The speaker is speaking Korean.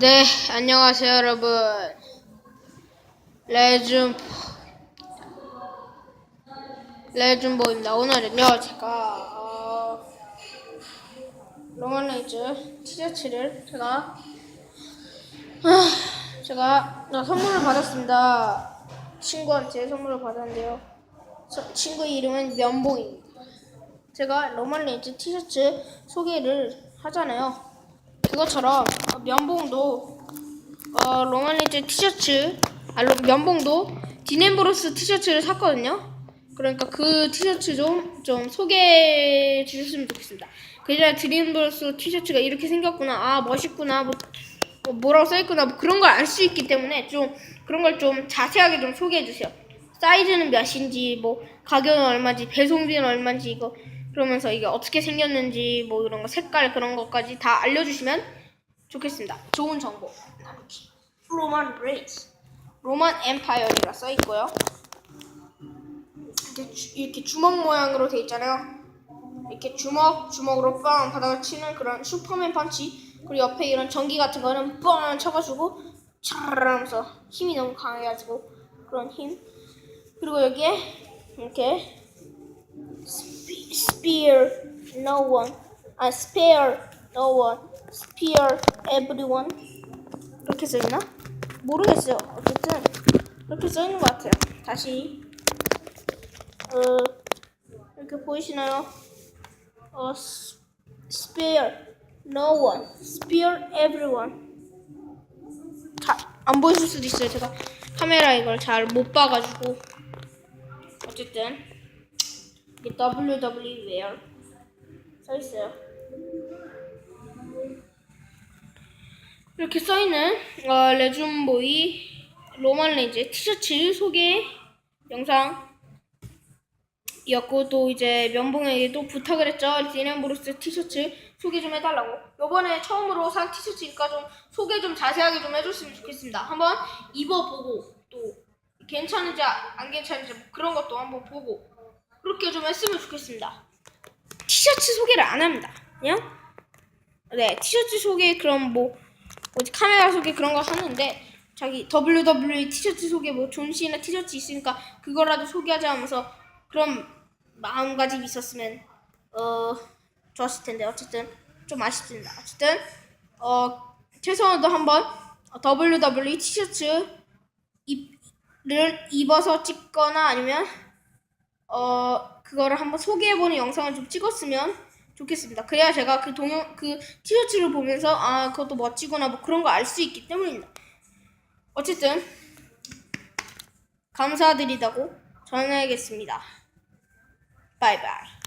네, 안녕하세요, 여러분. 레준 레준보입니다. 오늘은요, 제가 어, 로만레이즈 티셔츠를 제가 아, 제가 어, 선물을 받았습니다. 친구한테 선물을 받았는데요. 저- 친구 이름은 면봉입니다. 제가 로만레이즈 티셔츠 소개를 하잖아요. 그것처럼 어, 면봉도 어, 로만리즈 티셔츠 아 로- 면봉도 디넨브로스 티셔츠를 샀거든요. 그러니까 그 티셔츠 좀, 좀 소개해 주셨으면 좋겠습니다. 그래야 디넨브로스 티셔츠가 이렇게 생겼구나, 아 멋있구나, 뭐, 뭐 뭐 라고 써있구나, 뭐 그런 걸 알 수 있기 때문에 좀 그런 걸 좀 자세하게 좀 소개해 주세요. 사이즈는 몇인지, 뭐 가격은 얼마인지, 배송비는 얼마인지 이거 그러면서 이게 어떻게 생겼는지 뭐 이런 거 색깔 그런 것까지 다 알려주시면 좋겠습니다. 좋은 정보. 로만 브레이스, 로만 엠파이어라 써 있고요. 이렇게, 주, 이렇게 주먹 모양으로 돼 있잖아요. 이렇게 주먹 주먹으로 빵 바닥을 치는 그런 슈퍼맨 펀치. 그리고 옆에 이런 전기 같은 거는 빵 쳐가지고 차르르 하면서 힘이 너무 강해가지고 그런 힘. 그리고 여기에 이렇게 Spear no one, 아 spare no one, spear everyone 이렇게 써있나? 모르겠어요. 어쨌든 이렇게 써있는 것 같아요. 다시 어 이렇게 보이시나요? 어 spare no one, spear everyone 안 보이실 수도 있어요. 제가 카메라 이걸 잘 못 봐가지고 어쨌든 이게 WWE wear 써 있어요. 이렇게 써 있는 어, 레준보이 로만 레이즈 티셔츠 소개 영상이었고 또 이제 면봉에게 또 부탁을 했죠. 디넨브루스 티셔츠 소개 좀 해달라고. 요번에 처음으로 산 티셔츠니까 좀 소개 좀 자세하게 좀 해줬으면 좋겠습니다. 한번 입어보고 또 괜찮은지 아- 안 괜찮은지 뭐 그런 것도 한번 보고 그렇게 좀 했으면 좋겠습니다. 티셔츠 소개를 안 합니다. 그냥 네 티셔츠 소개 그럼 뭐 뭐지 카메라 소개 그런 거 하는데 자기 WWE 티셔츠 소개 뭐 존시나 티셔츠 있으니까 그거라도 소개하자 하면서 그런 마음가짐이 있었으면 어 좋았을 텐데 어쨌든 좀 아쉽습니다. 어쨌든 어 최소한도 한번 WWE 티셔츠 입을 입어서 찍거나 아니면 어 그거를 한번 소개해보는 영상을 좀 찍었으면 좋겠습니다. 그래야 제가 그 동영 그 티셔츠를 보면서 아 그것도 멋지구나 뭐 그런 거 알 수 있기 때문입니다. 어쨌든 감사드리다고 전해야겠습니다. 바이바이.